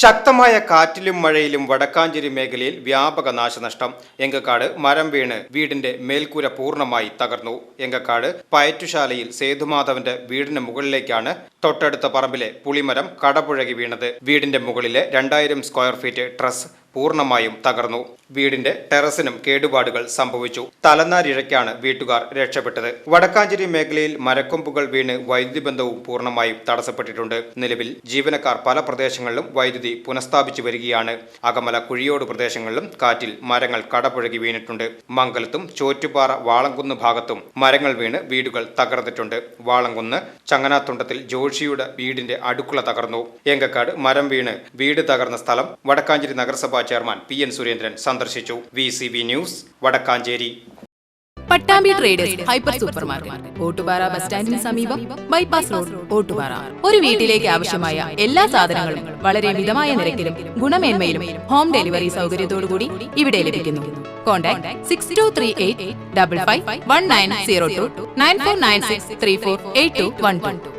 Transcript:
ശക്തമായ കാറ്റിലും മഴയിലും വടക്കാഞ്ചേരി മേഖലയിൽ വ്യാപക നാശനഷ്ടം. എങ്കക്കാട് മരം വീണ് വീടിന്റെ മേൽക്കൂര പൂർണമായി തകർന്നു. എങ്കക്കാട് പയറ്റുശാലയിൽ സേതുമാധവന്റെ വീടിന് മുകളിലേക്കാണ് തൊട്ടടുത്ത പറമ്പിലെ പുളിമരം കടപുഴകി വീണത്. വീടിന്റെ മുകളിലെ രണ്ടായിരം സ്ക്വയർ ഫീറ്റ് ട്രസ് പൂർണമായും തകർന്നു. വീടിന്റെ ടെറസിനും കേടുപാടുകൾ സംഭവിച്ചു. തലനാരിഴയ്ക്കാണ് വീട്ടുകാർ രക്ഷപ്പെട്ടത്. വടക്കാഞ്ചേരി മേഖലയിൽ മരക്കൊമ്പുകൾ വീണ് വൈദ്യുതി ബന്ധവും പൂർണമായും തടസ്സപ്പെട്ടിട്ടുണ്ട്. നിലവിൽ ജീവനക്കാർ പല പ്രദേശങ്ങളിലും വൈദ്യുതി പുനഃസ്ഥാപിച്ചു വരികയാണ്. അകമല കുഴിയോട് പ്രദേശങ്ങളിലും കാറ്റിൽ മരങ്ങൾ കടപുഴകി വീണിട്ടുണ്ട്. മംഗലത്തും ചോറ്റുപാറ വാളംകുന്ന് ഭാഗത്തും മരങ്ങൾ വീണ് വീടുകൾ തകർന്നിട്ടുണ്ട്. വാളംകുന്ന് ചങ്ങനാത്തുണ്ടത്തിൽ ജോഷിയുടെ വീടിന്റെ അടുക്കള തകർന്നു. എങ്കക്കാട് മരം വീണ് വീട് തകർന്ന സ്ഥലം വടക്കാഞ്ചേരി നഗരസഭാ ചെയർമാൻ പി എൻ സുരേന്ദ്രൻ സന്ദർശിച്ചു. V C B news Vadakkanchery. Pattambi traders hyper super market Ottupara bus സ്റ്റാൻഡിന് സമീപം ബൈപ്പാസ് റോഡ് ഓട്ടുപാറ. ഒരു വീട്ടിലേക്ക് ആവശ്യമായ എല്ലാ സാധനങ്ങളും വളരെ മിതമായ നിരക്കിലും ഗുണമേന്മയിലും ഹോം ഡെലിവറി സൗകര്യത്തോടുകൂടി ഇവിടെ ലഭിക്കുന്നു. Contact six two three eight double five one nine zero two nine four nine six three four eight two one two